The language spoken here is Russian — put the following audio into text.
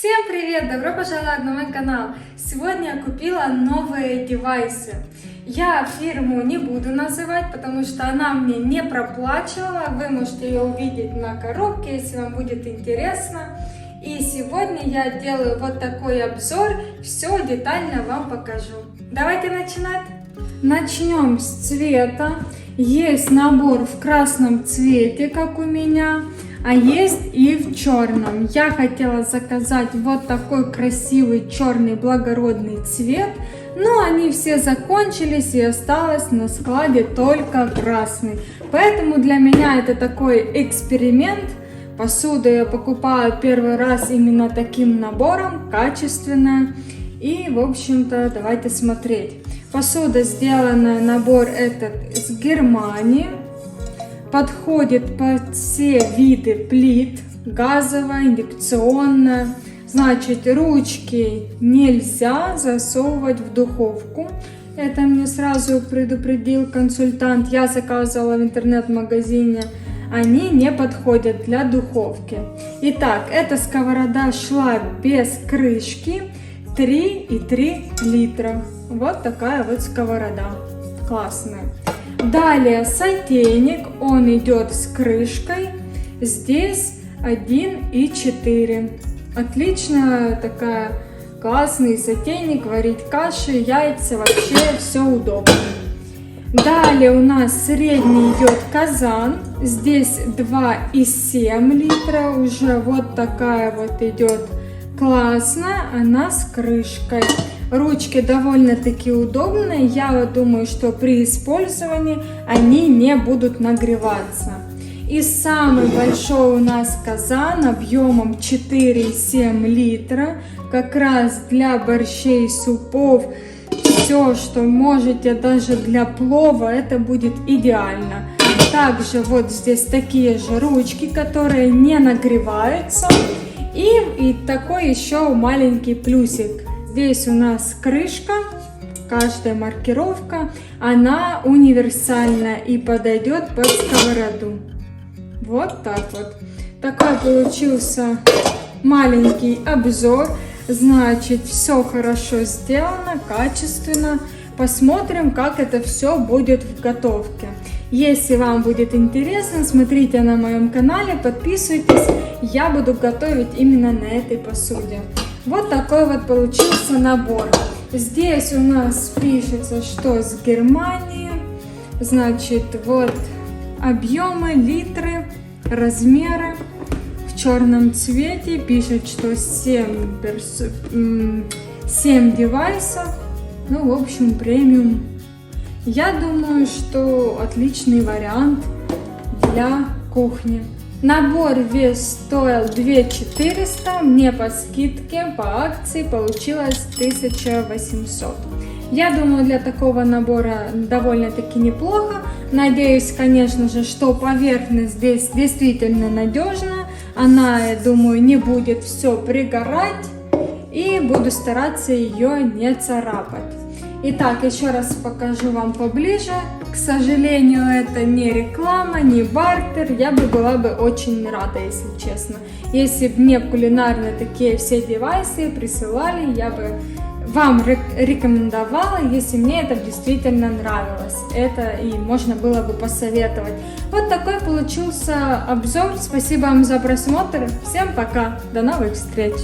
Всем привет! Добро пожаловать на мой канал! Сегодня я купила новые девайсы. Я фирму не буду называть, потому что она мне не проплачивала. Вы можете ее увидеть на коробке, если вам будет интересно. И сегодня я делаю вот такой обзор, все детально вам покажу. Давайте начинать! Начнем с цвета. Есть набор в красном цвете, как у меня, а есть и в черном. Я хотела заказать вот такой красивый черный благородный цвет, но они все закончились и осталось на складе только красный. Поэтому для меня это такой эксперимент. Посуду я покупаю первый раз именно таким набором, качественная. И, в общем-то, давайте смотреть. Посуда сделана, набор этот из Германии. Подходит под все виды плит. Газовая, индукционная. Значит, ручки нельзя засовывать в духовку. Это мне сразу предупредил консультант. Я заказывала в интернет-магазине. Они не подходят для духовки. Итак, эта сковорода шла без крышки. 3,3 литра. Вот такая вот сковорода. Классная. Далее сотейник. Он идет с крышкой. Здесь 1,4. Отличная такая классный сотейник. Варить каши, яйца. Вообще все удобно. Далее у нас средний идет казан. Здесь 2,7 литра. Уже вот такая вот идет классно, она с крышкой. Ручки довольно-таки удобные. Я думаю, что при использовании они не будут нагреваться. И самый большой у нас казан объемом 4,7 литра. Как раз для борщей, супов, все, что можете, даже для плова, это будет идеально. Также вот здесь такие же ручки, которые не нагреваются. И, и такой еще маленький плюсик. Здесь у нас крышка, каждая маркировка, она универсальная и подойдет под сковороду. Вот так вот. Такой получился маленький обзор. Значит, все хорошо сделано, качественно. Посмотрим, как это все будет в готовке. Если вам будет интересно, смотрите на моем канале, подписывайтесь. Я буду готовить именно на этой посуде. Вот такой вот получился набор. Здесь у нас пишется, что с Германии. Значит, вот объемы, литры, размеры. В черном цвете пишет, что 7, перс... 7 девайсов. Ну, в общем, премиум я думаю, что отличный вариант для кухни. Набор вес стоил 2400, мне по скидке, по акции получилось 1800. Я думаю, для такого набора довольно-таки неплохо. Надеюсь, конечно же, что поверхность здесь действительно надежна. Она, я думаю, не будет все пригорать. И буду стараться ее не царапать. Итак, еще раз покажу вам поближе. К сожалению, это не реклама, не бартер. Я бы была бы очень рада, если честно. Если бы мне кулинарные такие все девайсы присылали, я бы вам рекомендовала, если мне это действительно нравилось. Это и можно было бы посоветовать. Вот такой получился обзор. Спасибо вам за просмотр. Всем пока. До новых встреч.